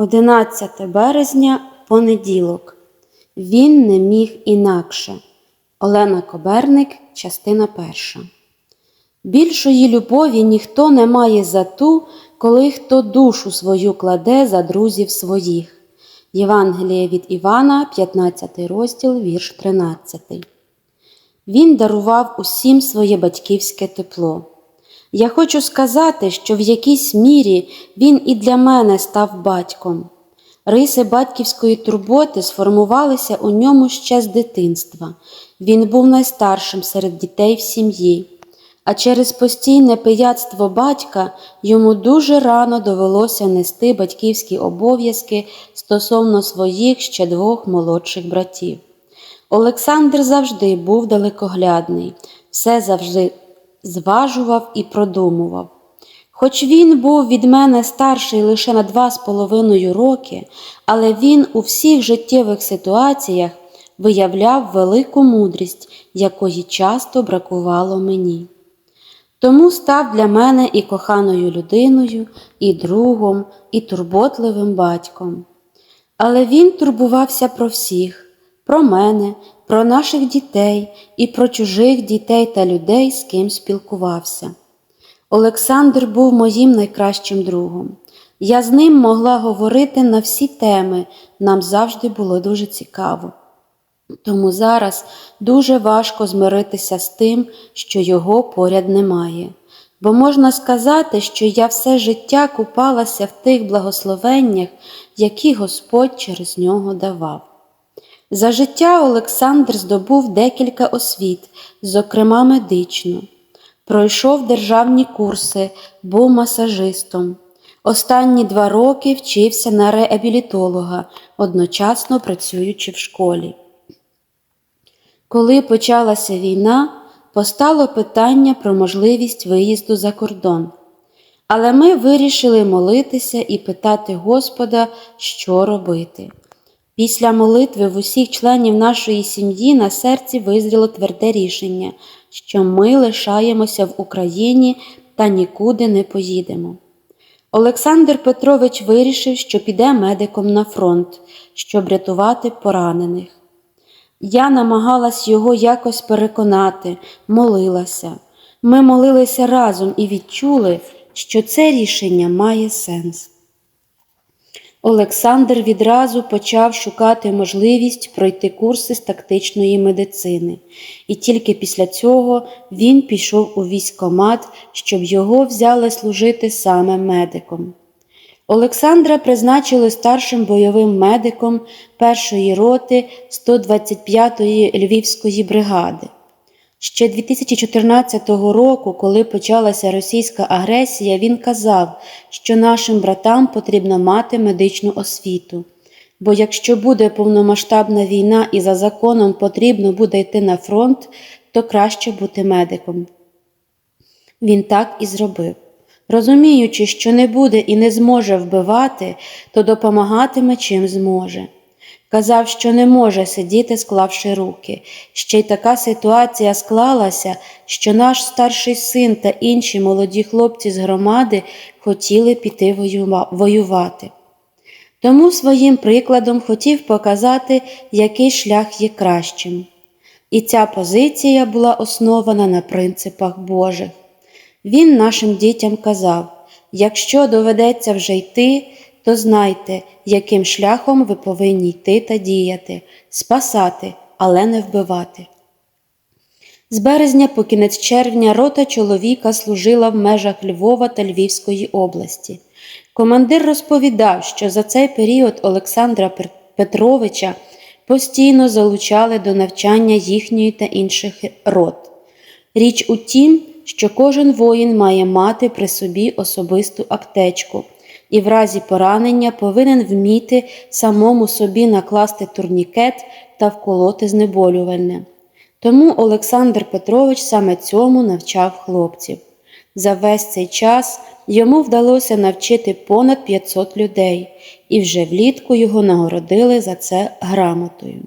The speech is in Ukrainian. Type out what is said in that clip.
11 березня, понеділок. Він не міг інакше. Олена Коберник, частина перша. Більшої любові ніхто не має за ту, коли хто душу свою кладе за друзів своїх. Євангеліє від Івана, 15 розділ, вірш 13. Він дарував усім своє батьківське тепло. Я хочу сказати, що в якійсь мірі він і для мене став батьком. Риси батьківської турботи сформувалися у ньому ще з дитинства. Він був найстаршим серед дітей в сім'ї, а через постійне пияцтво батька йому дуже рано довелося нести батьківські обов'язки стосовно своїх ще двох молодших братів. Олександр завжди був далекоглядний, все завжди зважував і продумував. Хоч він був від мене старший лише на два з половиною роки, але він у всіх життєвих ситуаціях виявляв велику мудрість, якої часто бракувало мені. Тому став для мене і коханою людиною, і другом, і турботливим батьком. Але він турбувався про всіх, про мене, про наших дітей і про чужих дітей та людей, з ким спілкувався. Олександр був моїм найкращим другом. Я з ним могла говорити на всі теми, нам завжди було дуже цікаво. Тому зараз дуже важко змиритися з тим, що його поряд немає. Бо можна сказати, що я все життя купалася в тих благословеннях, які Господь через нього давав. За життя Олександр здобув декілька освіт, зокрема медичну. Пройшов державні курси, був масажистом. Останні два роки вчився на реабілітолога, одночасно працюючи в школі. Коли почалася війна, постало питання про можливість виїзду за кордон. Але ми вирішили молитися і питати Господа, що робити. Після молитви в усіх членів нашої сім'ї на серці визріло тверде рішення, що ми лишаємося в Україні та нікуди не поїдемо. Олександр Петрович вирішив, що піде медиком на фронт, щоб рятувати поранених. Я намагалась його якось переконати, молилася. Ми молилися разом і відчули, що це рішення має сенс. Олександр відразу почав шукати можливість пройти курси з тактичної медицини, і тільки після цього він пішов у військомат, щоб його взяли служити саме медиком. Олександра призначили старшим бойовим медиком першої роти 125-ї Львівської бригади. Ще 2014 року, коли почалася російська агресія, він казав, що нашим братам потрібно мати медичну освіту. Бо якщо буде повномасштабна війна і за законом потрібно буде йти на фронт, то краще бути медиком. Він так і зробив. Розуміючи, що не буде і не зможе вбивати, то допомагатиме чим зможе. Казав, що не може сидіти, склавши руки. Ще й така ситуація склалася, що наш старший син та інші молоді хлопці з громади хотіли піти воювати. Тому своїм прикладом хотів показати, який шлях є кращим. І ця позиція була основана на принципах Божих. Він нашим дітям казав: якщо доведеться вже йти, то знайте, яким шляхом ви повинні йти та діяти, спасати, але не вбивати. З березня по кінець червня рота чоловіка служила в межах Львова та Львівської області. Командир розповідав, що за цей період Олександра Петровича постійно залучали до навчання їхньої та інших рот. Річ у тім, що кожен воїн має мати при собі особисту аптечку і в разі поранення повинен вміти самому собі накласти турнікет та вколоти знеболювальне. Тому Олександр Петрович саме цьому навчав хлопців. За весь цей час йому вдалося навчити понад 500 людей, і вже влітку його нагородили за це грамотою.